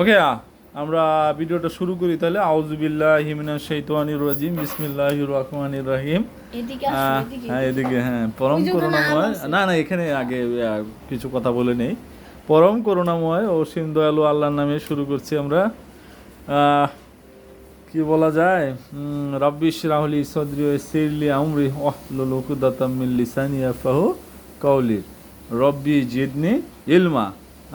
ওকে আমরা ভিডিওটা শুরু করি তাহলে। আউজুবিল্লাহ হিমিনা শৈতানির রাজিম বিসমিল্লাহির রহমানির রহিম এদিকে হ্যাঁ এদিকে হ্যাঁ পরম করুণাময়। না না এখানে আগে কিছু কথা বলে নেই। পরম করুণাময় ও সিম দয়ালু আল্লাহর নামে শুরু করছি আমরা। কি বলা যায়? রব্বিশ রাহুলি সদরি সিরলি আমরি। ওহ লুকুদাতাম মিন লিসানি ইয়াফাহু কাউলি রব্বি জিদনি ইলমা।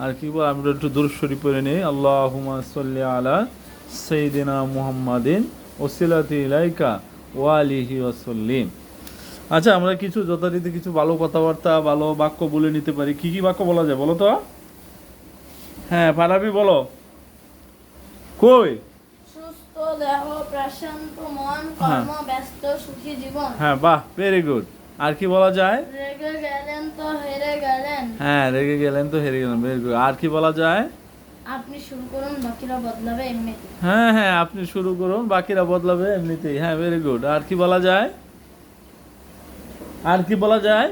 আর কি বল আমরা একটু দূরস্বরী পড়ে নেই। আল্লাহুমা সাল্লি আলা সাইয়্যিদিনা মুহাম্মাদিন ওসিলাতি ইলাইকা ওয়ালিহি ওয়াসাল্লিম আচ্ছা আমরা কিছু যথারীতি কিছু ভালো কথাবার্তা ভালো বাক্য বলে নিতে পারি। কি কি বাক্য বলা যায় বলো তো? হ্যাঁ পারাবি বলো। কই? সুস্থ দেহ প্রশান্ত মন হ্যাঁ। কর্ম ব্যস্ত সুখী জীবন। হ্যাঁ বাহ ভেরি গুড আর কি বলা যায়? রেগে গেলেন তো হেরে গেলেন। হ্যাঁ রেগে গেলেন তো হেরে গেলেন আর কি বলা যায়? আপনি শুরু করুন বাকিরা বদলাবে এমনিতে হ্যাঁ হ্যাঁ আপনি শুরু করুন বাকিরা বদলাবে এমনিতেই। হ্যাঁ ভেরি গুড আর কি বলা যায়? আর কি বলা যায়?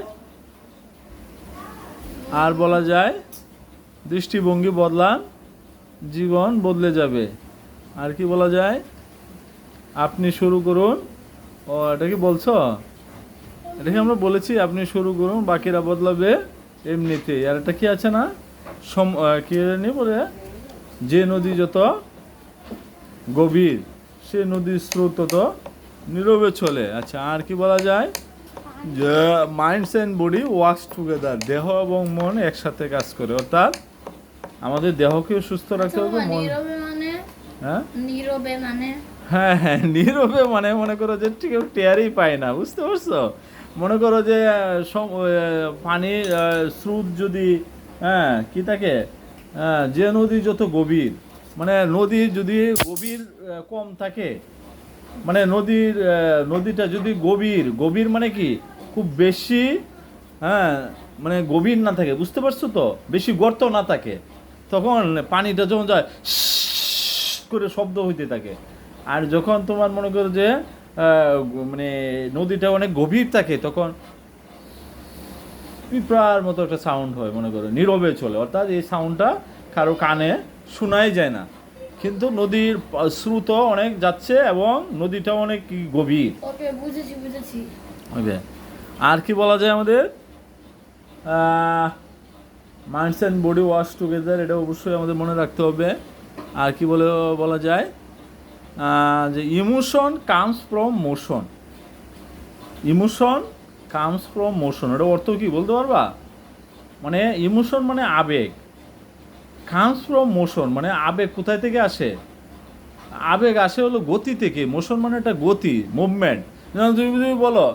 আর বলা যায় দৃষ্টিভঙ্গি বদলান জীবন বদলে যাবে। আর কি বলা যায়? আপনি শুরু করুন। ও এটা কি বলছো? এটা কি আমরা বলেছি আপনি শুরু করুন বাকিরা বদলাবে এমনিতেই আর এটা কি আছে না? সম কি বলে? যে নদী যত গভীর সে নদীর স্রোত তত নীরবে চলে। আচ্ছা আর কি বলা যায়? যে minds and body works together দেহ এবং মন একসাথে কাজ করে। অর্থাৎ আমাদের দেহকেও সুস্থ রাখতে হবে মন মানে? হ্যাঁ? নীরবে মানে? হ্যাঁ হ্যাঁ নীরবে মানে মনে করো যে ঠিক টেয়ারই পায় না বুঝতে পারছ? মনে করো যে পানির স্রোত যদি হ্যাঁ কি থাকে? যে নদী যত গভীর মানে নদী যদি গভীর কম থাকে মানে নদীর নদীটা যদি গভীর গভীর মানে কি? খুব বেশি হ্যাঁ মানে গভীর না থাকে, বুঝতে পারছ তো? বেশি গর্ত না থাকে, তখন পানিটা যখন যায় করে শব্দ হইতে থাকে। আর যখন তোমার মনে করো যে মানে নদীটা অনেক গভীর থাকে তখন পিঁপড়ার মতো একটা সাউন্ড হয় মনে করো নীরবে চলে। অর্থাৎ এই সাউন্ডটা কারও কানে শোনাই যায় না। কিন্তু নদীর স্রোত অনেক যাচ্ছে এবং নদীটা অনেক গভীর। বুঝেছি বুঝেছি। আর কি বলা যায় আমাদের? Minds and body wash together এটা অবশ্যই আমাদের মনে রাখতে হবে। আর কি বলে বলা যায়? যে emotion comes from motion emotion comes from motion এটা অর্থ কি বলতে পারবা? মানে ইমোশন মানে আবেগ। কামস ফ্রম মোশন মানে আবেগ কোথায় থেকে আসে? আবেগ আসে হলো গতি থেকে। মোশন মানে একটা গতি মুভমেন্ট যেমন তুমি যদি বলো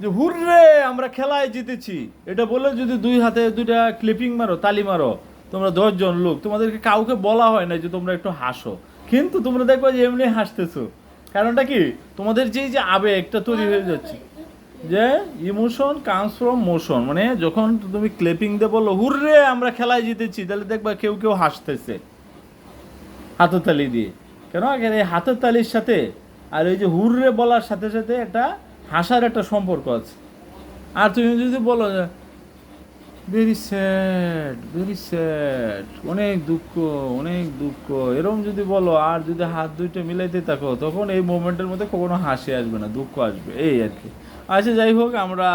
যে, হুররে, আমরা খেলায় জিতেছি। এটা বলে যদি দুই হাতে দুইটা ক্লিপিং মারো, তালি মারো, তোমরা দশজন লোক, তোমাদেরকে কাউকে বলা হয় না যে তোমরা একটু হাসো। কিন্তু তোমরা দেখবে যে এমনি হাসতেছো। কারণটা কি? তোমাদের যেই যে আবেগটা তৈরি হয়ে যাচ্ছে। যে ইমোশন কামস ফ্রম মোশন মানে যখন তুমি ক্লিপিং দিয়ে বলো, হুররে, আমরা খেলায় জিতেছি। তাহলে দেখবা কেউ কেউ হাসতেছে। হাতের তালি দিয়ে। কেন? এই হাতের তালির সাথে আর এই যে হুররে বলার সাথে সাথে একটা হাসার একটা সম্পর্ক আছে। আর তুমি যদি বলো ভেরি স্যাড ভেরি স্যাড অনেক দুঃখ অনেক দুঃখ। এরকম যদি বলো, আর যদি হাত দুইটা মিলাইতে থাকো, তখন এই মুভমেন্টের মধ্যে কখনো হাসি আসবে না, দুঃখ আসবে, এই আর কি। আচ্ছা যাই হোক, আমরা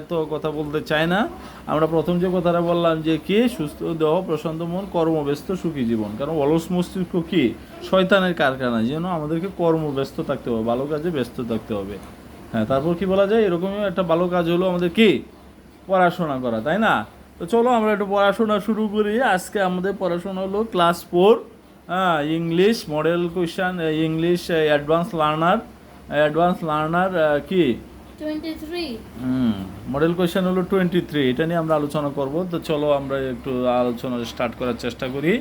এত কথা বলতে চাই না। আমরা প্রথম যে কথাটা বললাম যে, কে সুস্থ দেহ, প্রশান্ত মন কর্মব্যস্ত সুখী জীবন? কারণ অলস মস্তিষ্ক কি? শয়তানের কারখানা, যেন আমাদেরকে কর্মব্যস্ত থাকতে হবে, ভালো কাজে ব্যস্ত থাকতে হবে। হ্যাঁ তারপর কি বলা যায়? এরকমই একটা ভালো কাজ হলো আমাদের কি? পড়াশোনা করা তাই না? তো চলো আমরা একটু পড়াশোনা শুরু করি। আজকে আমাদের পড়াশোনা হলো ক্লাস ফোর হ্যাঁ English model question English advance learner advance learner কি? হুম মডেল কোয়েশ্চেন হলো টোয়েন্টি থ্রি এটা নিয়ে আমরা আলোচনা করব। তো চলো আমরা একটু আলোচনা স্টার্ট করার চেষ্টা করি।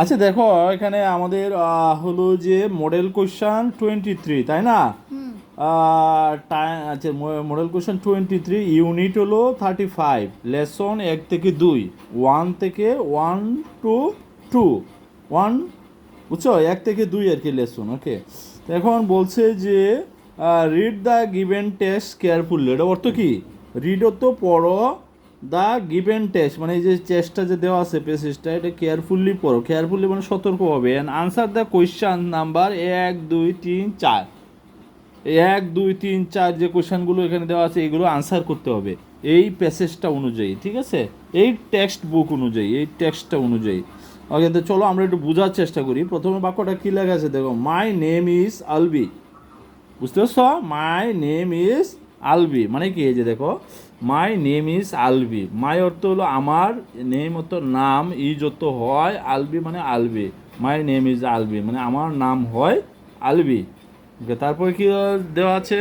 আচ্ছা দেখো এখানে আমাদের হলো যে মডেল কোয়েশ্চেন টোয়েন্টি থ্রি তাই না? আচ্ছা model question twenty three unit হলো থার্টি ফাইভ লেসন এক থেকে দুই ওয়ান থেকে ওয়ান টু টু ওয়ান বুঝছ? এক থেকে দুই আর কি লেসন ওকে এখন বলছে যে read the given test carefully এটা অর্থ কি? রিড তো পড়ো দ্য গিভেন টেস্ট মানে এই যে চেষ্টা যে দেওয়া আছে পেসেজটা এটা কেয়ারফুলি পড়ো কেয়ারফুলি মানে সতর্কভাবে and answer the question number এক, দুই, তিন, চার। এক, দুই, তিন, চার যে কোয়েশ্চানগুলো এখানে দেওয়া আছে, এগুলো আনসার করতে হবে। এই প্যাসেজটা অনুযায়ী, ঠিক আছে? এই টেক্সট বুক অনুযায়ী, এই টেক্সটটা অনুযায়ী। ওকে তো চলো আমরা একটু বোঝার চেষ্টা করি। প্রথমে বাক্যটা কী লেখা আছে দেখো মাই নেম ইজ আলবি বুঝতে পারছ? মাই নেম ইজ আলবি মানে কি যে দেখো my name is Albi my অর্থ হলো আমার নেম অর্থ নাম ইজ অর্থ হয় আলবি মানে Albi my name is Albi মানে আমার নাম হয় আলবি তারপরে কি দেওয়া আছে?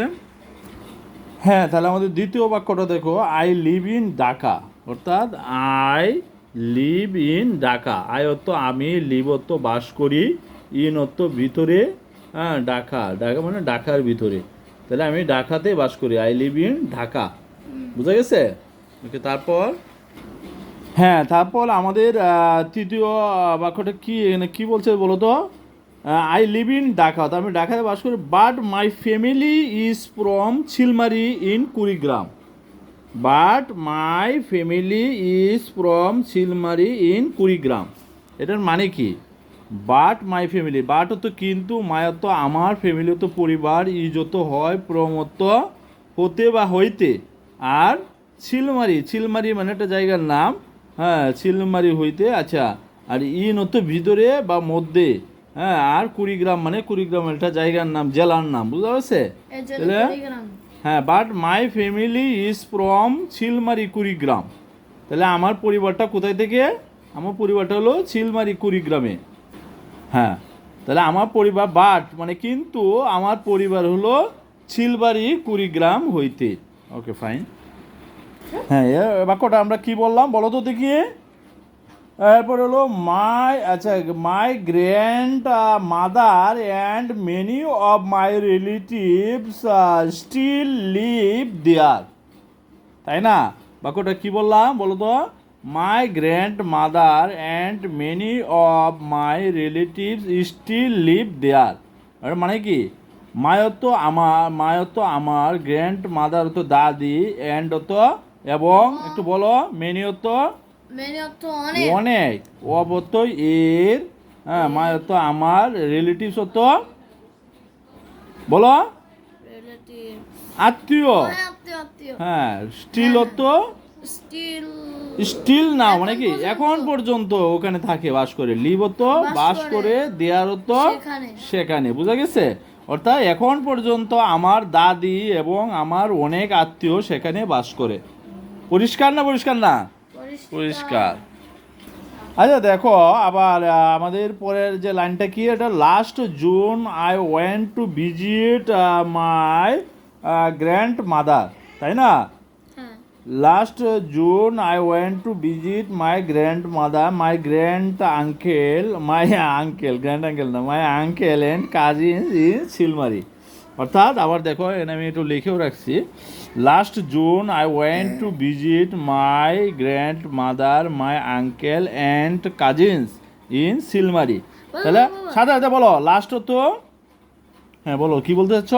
হ্যাঁ তাহলে আমাদের দ্বিতীয় বাক্যটা দেখো। আই লিভ ইন ঢাকা অর্থাৎ I live in Dhaka I অর্থ আমি লিভ অর্থ বাস করি ইন অর্থ ভিতরে হ্যাঁ ঢাকা। ঢাকা মানে ঢাকার ভিতরে। তাহলে আমি ঢাকাতে বাস করি। আই লিভ ইন ঢাকা বুঝা গেছে? ওকে তারপর? হ্যাঁ তারপর আমাদের তৃতীয় বাক্যটা কি? এখানে কি বলছে বলো তো? আই লিভ ইন ঢাকা আমি ঢাকাতে বাস করি but my family is from Chilmari in Kurigram but my family is from Chilmari in Kurigram এটার মানে কি? বাট মাই ফ্যামিলি বাট তো কিন্তু মায়ত আমার ফ্যামিলি তো পরিবার ইজত হয়, প্রমত্ত হতে বা হইতে। আর ছিলমারি ছিলমারি মানে একটা জায়গার নাম। হ্যাঁ ছিলমারি হইতে আচ্ছা। আর ইন হতো ভিতরে বা মধ্যে। হ্যাঁ আর কুড়িগ্রাম মানে কুড়িগ্রাম একটা জায়গার নাম জেলার নাম বুঝতে পারছে? হ্যাঁ but my family is from Chilmari Kurigram. তাহলে আমার পরিবারটা কোথায় থেকে? আমার পরিবারটা হলো ছিলমারি কুড়িগ্রামে। হ্যাঁ তাহলে আমার পরিবার বাট মানে কিন্তু আমার পরিবার হলো ছিলবাড়ি কুড়িগ্রাম হইতে। ওকে ফাইন হ্যাঁ বাক্যটা আমরা কি বললাম? বলো তো দেখি। এরপর হলো মাই আচ্ছা my grandmother and many of my relatives still live there তাই না? বাক্যটা কি বললাম? বলো তো। My grandmother and many of my relatives still live there মানে কি? মায়ত আমার মায়ত আমার গ্র্যান্ড মাদার তো দাদি অ্যান্ড তো এবং একটু বলো মেনি তো অনেক। অবত এর হ্যাঁ মায়ত আমার রিলেটিভস তো। বলো। আত্মীয়। আত্মীয় আত্মীয়। হ্যাঁ স্টিল তো। স্টিল স্টিল না মানে কি? এখন পর্যন্ত ওখানে থাকে বাস করে। লিভ তো বাস করে। দেয়ার তো। সেখানে বোঝা গেছে? অর্থাৎ এখন পর্যন্ত আমার দাদি এবং আমার অনেক আত্মীয় সেখানে বাস করে। পরিষ্কার না পরিষ্কার না? পরিষ্কার। আচ্ছা দেখো আবার আমাদের পরের যে লাইনটা কি এটা last June I went to visit my grandmother তাই না? হ্যাঁ। Last June I went to visit my grandmother my grand uncle my uncle grand uncle না my uncle and cousin in Silmari অর্থাৎ আবার দেখো এখানে আমি একটু লিখেও রাখছি। Last June I went to visit my grandmother my uncle and cousins in Silmari তাহলে সাথে সাথে বলো লাস্ট তো? হ্যাঁ বলো কি বলতে চাচ্ছ?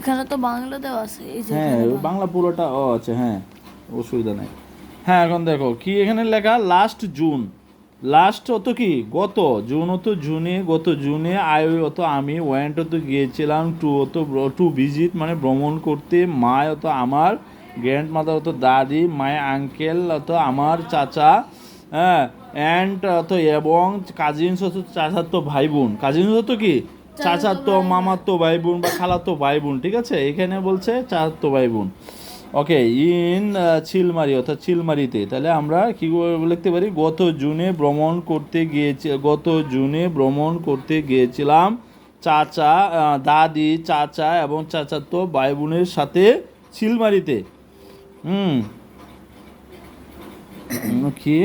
এখানে তো বাংলা দেওয়া আছে হ্যাঁ বাংলা। পুরোটা ও আচ্ছা হ্যাঁ অসুবিধা নাই। হ্যাঁ এখন দেখো কি এখানে লেখা? লাস্ট জুন লাস্ট অত কি? গত। জুন অত জুনে গত জুনে আই অত আমি ওয়েন্ট অত গিয়েছিলাম টু অত টু ভিজিট মানে ভ্রমণ করতে। মায় অত আমার গ্র্যান্ড মাদার অত দাদি মায় আঙ্কেল অত আমার চাচা হ্যাঁ অ্যান্ড অত এবং কাজিনস অত চাচাতো ভাই বোন কাজিনস অত কি? চাচার চাচাতো মামাতো ভাই বোন বা খালাতো ভাই বোন ঠিক আছে? এখানে বলছে চাচাতো ভাই বোন ওকে ইন চিলমারি অর্থাৎ চিলমারিতে তাহলে আমরা কি লিখতে পারি? গত জুনে ভ্রমণ করতে গিয়েছি গত জুনে ভ্রমণ করতে গিয়েছিলাম চাচা দাদি চাচা এবং চাচাতো ভাই বোনের সাথে চিলমারিতে হুম। কি?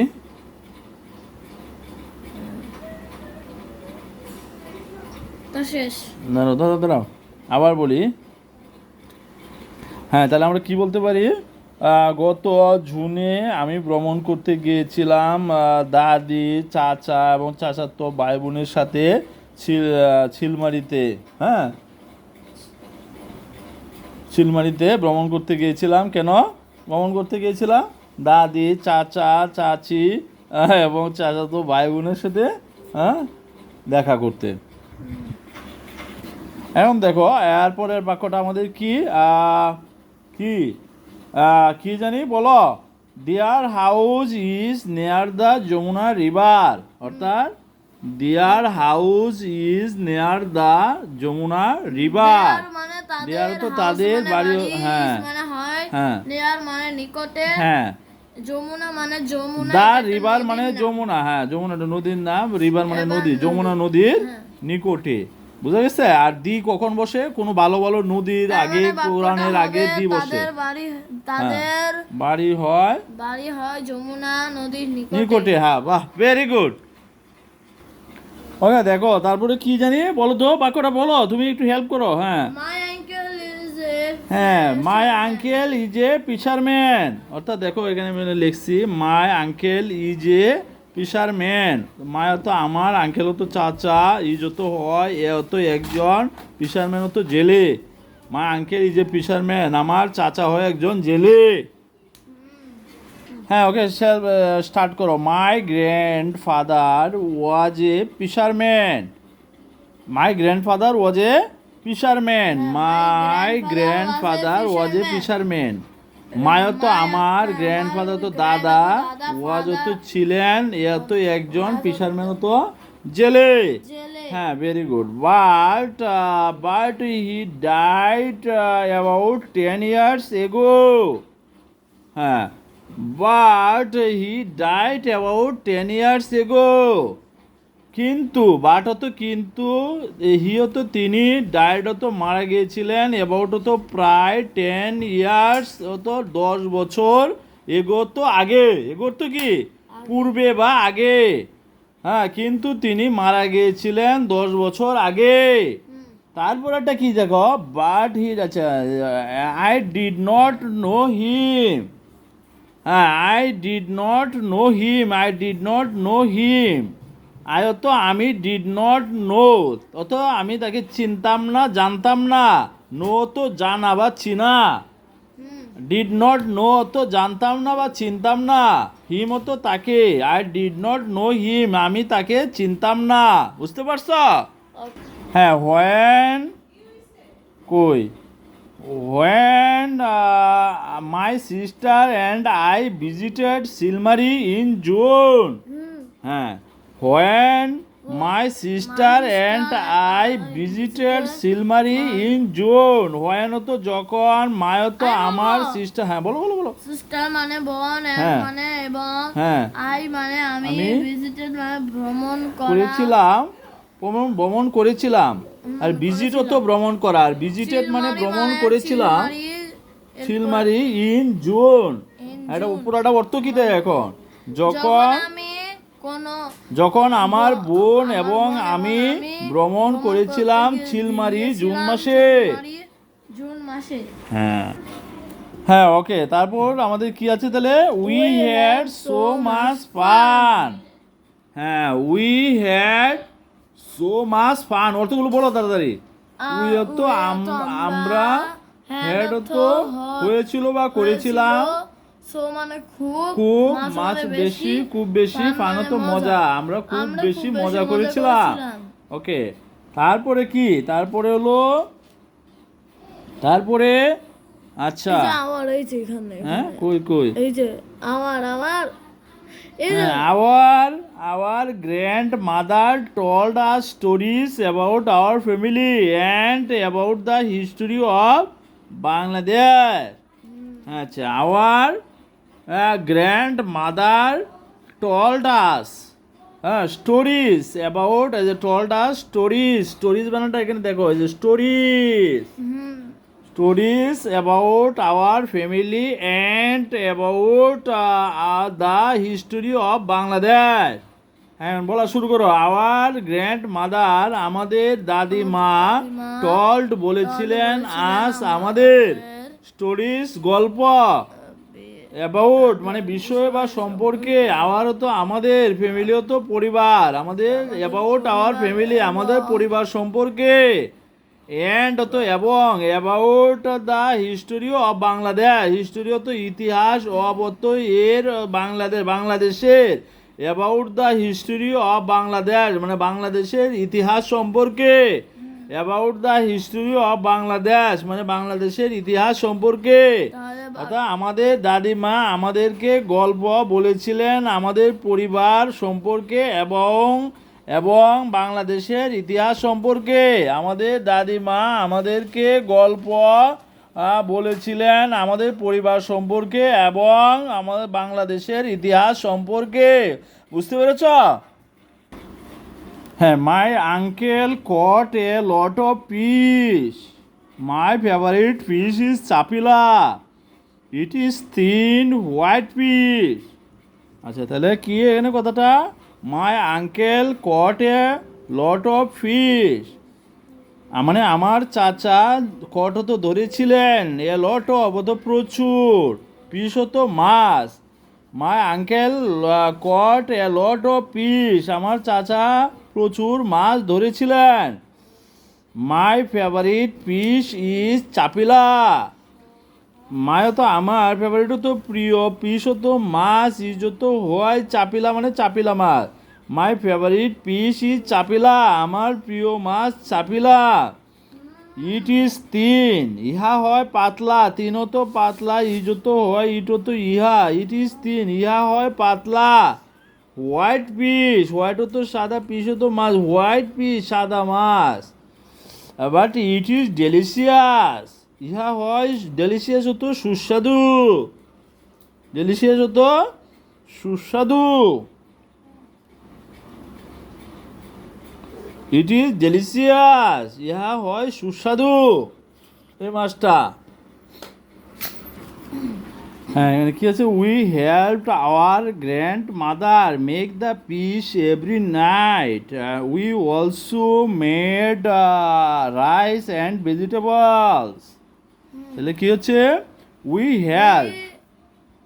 দাঁড়াও দাঁড়াও। আবার বলি। হ্যাঁ তাহলে আমরা কি বলতে পারি? গত জুনে আমি ভ্রমণ করতে গিয়েছিলাম দাদি চাচা এবং চাচার তো ভাই বোনের সাথে ছিল- আহ, চিলমারিতে হ্যাঁ? চিলমারিতে ভ্রমণ করতে গিয়েছিলাম। কেন? ভ্রমণ করতে গিয়েছিলাম দাদি চাচা চাচি এবং চাচা তো ভাই বোনের সাথে হ্যাঁ দেখা করতে। এখন দেখো এরপরের বাক্যটা আমাদের কি? কি? কি জানি? বলো। Dear house is near the Jamuna river অর্থাৎ dear house is near the Jamuna river Near তো তাদের মানে বাড়ি- হ্যাঁ। মানে হয় হ্যাঁ। মানে নিকটে। হ্যাঁ। যমুনা মানে যমুনা দা রিভার মানে যমুনা হ্যাঁ যমুনা নদীর নাম রিভার মানে নদী নদী। যমুনা নদীর হ্যাঁ। নিকটে। বুঝা গেছে? আর দি কখন বসে? কোনো ভালো ভালো নদীর আগে পুরাণের আগে দি বসে। তাদের বাড়ি তাদের বাড়ি হয় বাড়ি হয় যমুনা নদীর নিকটে। হ্যাঁ বাহ ভেরি গুড ওকে দেখো তারপরে কি জানি? বলো তো বাক্যটা বলো তুমি একটু হেল্প করো হ্যাঁ। হ্যাঁ my uncle is a fisherman অর্থাৎ দেখো এখানে লিখছি my uncle is a fisherman my তো আমার আঙ্কেল তো চাচা ই যত হয় এ তো একজন ফিশারম্যান তো জেলে। মাই আঙ্কেল ই যে এ ফিশারম্যান আমার চাচা হয় একজন জেলে। হ্যাঁ ওকে স্যার স্টার্ট করো। My father was a fisherman. My grandfather was a fisherman my grandfather was a fisherman মায়ও তো আমার গ্র্যান্ডফাদার তো দাদা ওয়াজও তো ছিলেন এ তো একজন ফিশারম্যানও তো জেলে। জেলে। হ্যাঁ very good but but he died about ten years ago হ্যাঁ but he died about ten years ago কিন্তু বাট তো কিন্তু হিও তো তিনি ডাইড তো মারা গিয়েছিলেন অ্যাবাউট তো প্রায় টেন ইয়ার্স তো দশ বছর এগো তো আগে। এগোর তো কি? পূর্বে বা আগে। হ্যাঁ কিন্তু তিনি মারা গিয়েছিলেন দশ বছর আগে। তারপর একটা কি দেখো? বাট হি আচ্ছা I did not know him. হ্যাঁ I did not know him I did not know him. I তো আমি ডিড নট নো অত আমি তাকে চিনতাম না জানতাম না। নো তো জানা বা চিনা। ডিড নট নো তো জানতাম না বা চিনতাম না। হিম তো তাকে। I did not know him আমি তাকে চিনতাম না। বুঝতে পারছ? হ্যাঁ হোয়েন কই? When my sister and I visited Silmari in June হ্যাঁ। When my sister and I visited Silmari in June when তো যখন মায় তো আরে আমার। সিস্টার হ্যাঁ বলো বলো বলো। সিস্টার মানে বোন হ্যাঁ। মানে এবং হ্যাঁ। আই মানে আমি ভিজিটেড মানে ভ্রমণ করা। করেছিলাম ভ্রমণ ভ্রমণ করেছিলাম। আর ভিজিটও তো ভ্রমণ করা। আর ভিজিটেড মানে ভ্রমণ মানে করেছিলাম। সিলমারি ইন জুন in এটা June। উপরাটা অর্থ কি দেয় এখন? যখন আমি যখন আমার বোন এবং আমি ভ্রমণ করেছিলাম চিলমারি জুন মাসে। জুন মাসে। হ্যাঁ। হ্যাঁ ওকে। তারপর আমাদের কি আছে তাহলে? We had so much fun হ্যাঁ we had so much fun অর্থগুলো বলো তাড়াতাড়ি। উই তো আম- আমরা হ্যাড তো হয়েছিল বা করেছিলাম। সো মানে খুব খুব মাছ মানে বেশি খুব বেশি ফান তো মজা। আমরা খুব বেশি মজা করেছিলাম। ওকে তারপরে কি? তারপরে হলো তারপরে আচ্ছা। আমার এই যে এখানে হ্যাঁ। কই কই? এই যে আমার আমার our our grandmother told us stories about our family and about the history of Bangladesh. আচ্ছা our grandmother told us হ্যাঁ stories about as a told us stories stories বানানটা এখানে দেখো এই যে stories. Stories about about family and about the history of Bangladesh. হ্যাঁ বলা শুরু করো আওয়ার গ্র্যান্ড মাদার আমাদের দাদিমা টল্ড বলেছিলেন আমাদের। আমাদের। স্টোরিজ গল্প। অ্যাবাউট মানে বিষয় বা সম্পর্কে আওয়ারও তো, আমাদের ফ্যামিলিও তো পরিবার। আমাদের অ্যাবাউট আওয়ার ফ্যামিলি আমাদের পরিবার সম্পর্কে। অ্যান্ড তো এবং about the history of Bangladesh history তো ইতিহাস অব তো এর বাংলাদেশ, বাংলাদেশের। About the history of Bangladesh মানে বাংলাদেশের ইতিহাস সম্পর্কে। About the history of Bangladesh মানে বাংলাদেশের ইতিহাস সম্পর্কে। অর্থাৎ আমাদের দাদিমা আমাদেরকে গল্প বলেছিলেন আমাদের পরিবার সম্পর্কে এবং এবং বাংলাদেশের ইতিহাস সম্পর্কে। আমাদের দাদিমা আমাদেরকে গল্প বলেছিলেন আমাদের পরিবার সম্পর্কে এবং আমাদের বাংলাদেশের ইতিহাস সম্পর্কে। বুঝতে পেরেছ? হ্যাঁ my uncle caught a lot of fish my favourite fish is chapila it is thin white fish আচ্ছা তাহলে কি এখানে কথাটা? My uncle caught a lot of fish মানে আমার চাচা কট তো ধরেছিলেন এ লট অফ তো প্রচুর পিস হতো মাছ. My uncle caught a lot of fish আমার চাচা প্রচুর মাছ ধরেছিলেন। My favourite fish is chapila my তো আমার ফেভারিট তো প্রিয় পিস তো মাছ ইজ তো হয় চাপিলা মানে চাপিলা মাছ। My favourite fish is chapila আমার প্রিয় মাছ চাপিলা ইট ইজ তিন ইহা হয় পাতলা তিনও তো পাতলা ইজ তো হয় ইটো তো ইহা ইট ইজ তিন ইহা হয় পাতলা। হোয়াইট পিস হোয়াইটও তো সাদা পিসও তো মাছ। হোয়াইট পিস সাদা মাছ। বাট ইট ইজ ডেলিশিয়াস ইহা হয় ডেলিশিয়াস হতো সুস্বাদু। ডেলিশিয়াস হতো সুস্বাদু। ইট ইজ ডেলিশিয়াস ইহা হয় সুস্বাদু। এই মাছটা। হ্যাঁ এখানে কি আছে? We help our grandmother make the fish every night we also made rice and vegetables তাহলে কি হচ্ছে? উই হেল্প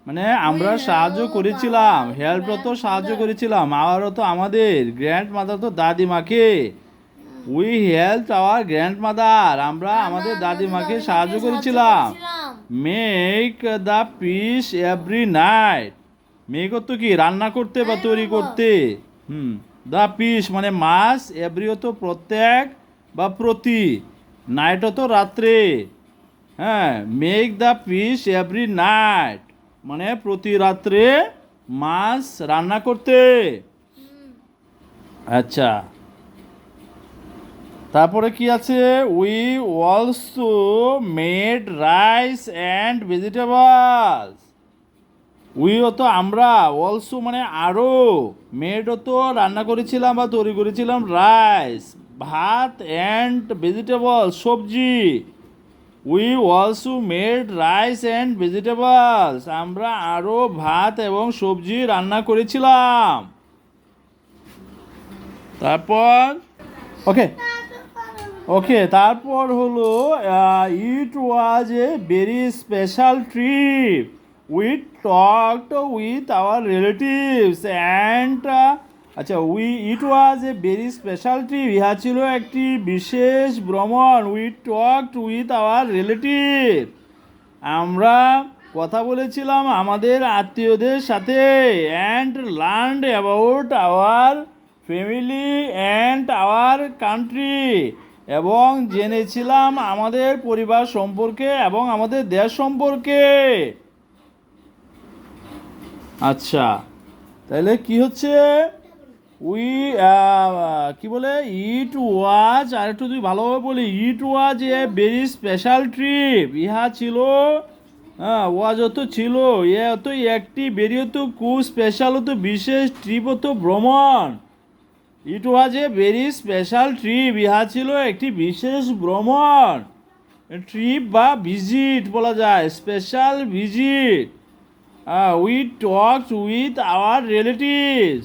মানে আমরা সাহায্য করেছিলাম হেল্প তো সাহায্য করেছিলাম আবারও তো আমাদের গ্র্যান্ড মাদার তো দাদিমাকে। We help our grandmother আমরা আমাদের দাদিমাকে সাহায্য করেছিলাম। Make the fish every night make তো কি? রান্না করতে বা তৈরি করতে। হুম। দ্য পিস মানে মাস এভরি তো প্রত্যেক বা প্রতি। নাইট তো রাত্রে। হ্যাঁ make the fish every night মানে প্রতি রাত্রে মাছ রান্না করতে। আচ্ছা। তারপরে কি আছে? We also made rice and vegetables উইও তো আমরা অলসো মানে আরও মেডও তো রান্না করেছিলাম বা তৈরি করেছিলাম রাইস ভাত অ্যান্ড ভেজিটেবল সবজি। We also made rice and vegetables আমরা আরও ভাত এবং সবজি রান্না করেছিলাম। তারপর ওকে ওকে তারপর হলো it was a very special trip we talked with our relatives and আচ্ছা we it was a very special trip ইহা ছিল একটি বিশেষ ভ্রমণ. We talked with our relative আমরা কথা বলেছিলাম আমাদের আত্মীয়দের সাথে and learn about our family and our country এবং জেনেছিলাম আমাদের পরিবার সম্পর্কে এবং আমাদের দেশ সম্পর্কে। আচ্ছা তাহলে কি হচ্ছে? উই কি বলে? ইট ওয়াজ আর একটু তুই ভালোভাবে বলি it was a very special trip ইহা ছিল হ্যাঁ ওয়াজ অত ছিল। এ অত একটি বেরিয়ে তো খুব স্পেশাল হতো বিশেষ ট্রিপ হতো ভ্রমণ। It was a very special trip ইহা ছিল একটি বিশেষ ভ্রমণ। ট্রিপ বা ভিজিট বলা যায় special visit we talk with our relatives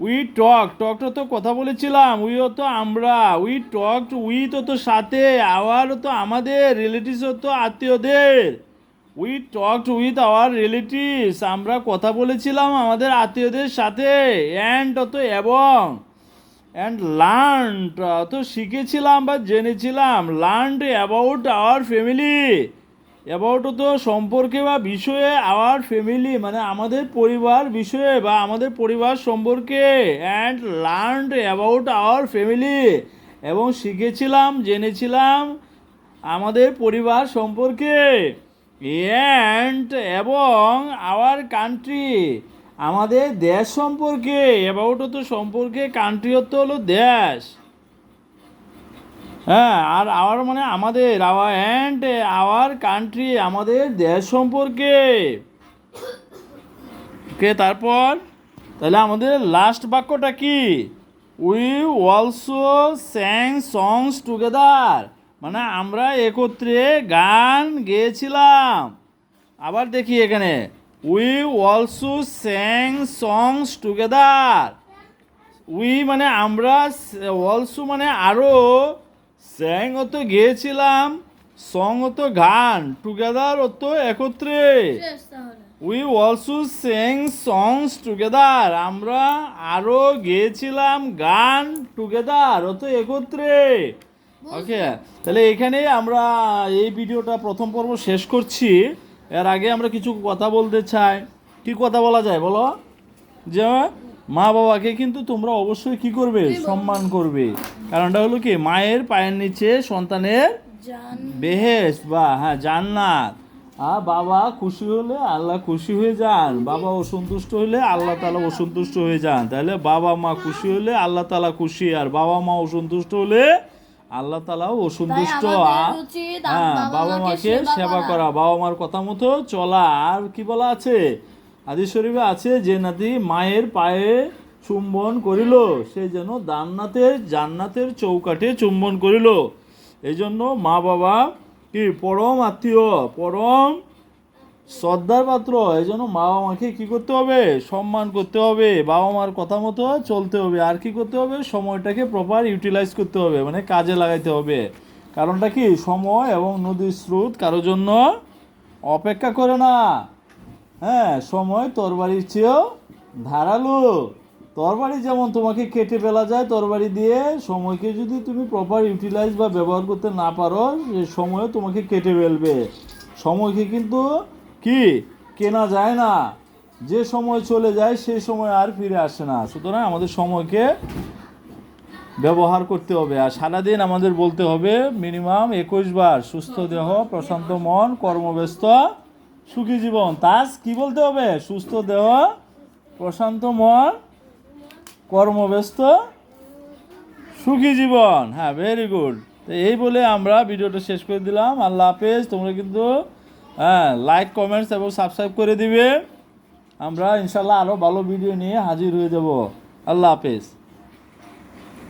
we talk টকটা তো কথা বলেছিলাম, উইও তো আমরা। উই টক উইথ তো সাথে আওয়ার তো আমাদের রিলেটিভস তো আত্মীয়দের। We talk with our relatives আমরা কথা বলেছিলাম আমাদের আত্মীয়দের সাথে অ্যান্ড তো এবং। অ্যান্ড লার্ন তো শিখেছিলাম বা জেনেছিলাম। Learn about our family about তো সম্পর্কে বা বিষয়ে আওয়ার ফ্যামিলি মানে আমাদের পরিবার বিষয়ে বা আমাদের পরিবার সম্পর্কে। And learn about our family এবং শিখেছিলাম, জেনেছিলাম আমাদের পরিবার সম্পর্কে। অ্যান্ড এবং আওয়ার কান্ট্রি আমাদের দেশ সম্পর্কে অ্যাবাউট তো সম্পর্কে কান্ট্রি অর্থ হলো দেশ। হ্যাঁ আর আওয়ার মানে আমাদের আওয়ার অ্যান্ড আওয়ার কান্ট্রি আমাদের দেশ সম্পর্কে। ওকে তারপর, তাহলে আমাদের লাস্ট বাক্যটা কি? We also sang songs together মানে আমরা একত্রে গান গেয়েছিলাম। আবার দেখি এখানে। We also sang songs together we মানে আমরা অলসো মানে আরও স্যাং অত গেয়েছিলাম সং অত গান টুগেদার অত একত্রে। We also sang songs together আমরা আরও গেয়েছিলাম গান টুগেদার অত একত্রে। ওকে তাহলে এখানে আমরা এই ভিডিওটা প্রথম পর্ব শেষ করছি। এর আগে আমরা কিছু কথা বলতে চাই। কি কথা বলা যায় বলো? যে মা বাবাকে কিন্তু তোমরা অবশ্যই কি করবে? সম্মান করবে। কারণটা হলো কি? মায়ের পায়ের নিচে সন্তানের বেহেস বা হ্যাঁ জান্নাত। আর বাবা খুশি হলে আল্লাহ খুশি হয়ে যান। বাবা অসন্তুষ্ট হলে আল্লাহ তালা অসন্তুষ্ট হয়ে যান। তাহলে বাবা মা খুশি হলে আল্লাহ তালা খুশি। আর বাবা মা অসন্তুষ্ট হলে আল্লাহ তালাও অসন্তুষ্ট হ্যাঁ বাবা মাকে সেবা। করা। বাবা মার কথা মতো চলা। আর কি বলা আছে? আদি শরীফে আছে যে নাতি মায়ের পায়ে চুম্বন করিল সে যেন দান্নাতের জান্নাতের চৌকাঠে চুম্বন করিল। এই জন্য মা বাবা কি? পরম আত্মীয় পরম শ্রদ্ধার পাত্র এই জন্য বাবা মাকে কি করতে হবে? সম্মান করতে হবে বাবা মার কথা মতো চলতে হবে, আর কি করতে হবে? সময়টাকে প্রপার ইউটিলাইজ করতে হবে মানে কাজে লাগাইতে হবে। কারণটা কি? সময় এবং নদীর স্রোত কারোর জন্য অপেক্ষা করে না। হ্যাঁ সময় তরবারির চেয়েও ধারালো। তরবারি যেমন তোমাকে কেটে ফেলা যায়, তরবারি দিয়ে সময়কে যদি তুমি প্রপার ইউটিলাইজ বা ব্যবহার করতে না পারো, সে সময় তোমাকে কেটে ফেলবে। সময়কে কিন্তু কি? কেনা যায় না। যে সময় চলে যায় সেই সময় আর ফিরে আসে না। সুতরাং আমাদের সময়কে ব্যবহার করতে হবে। আর সারাদিন আমাদের বলতে হবে, মিনিমাম একুশ বার সুস্থ দেহ, প্রশান্ত মন, কর্মব্যস্ত, সুখী জীবন। তাস কি বলতে হবে? সুস্থ দেহ, প্রশান্ত মন, কর্মব্যস্ত, সুখী জীবন। হ্যাঁ ভেরি গুড তো এই বলে আমরা ভিডিওটা শেষ করে দিলাম। আল্লাহ হাফেজ, তোমরা কিন্তু হ্যাঁ লাইক কমেন্টস এবং সাবস্ক্রাইব করে দিবে। আমরা ইনশাল্লাহ আরও ভালো ভিডিও নিয়ে হাজির হয়ে যাব। আল্লাহ হাফেজ।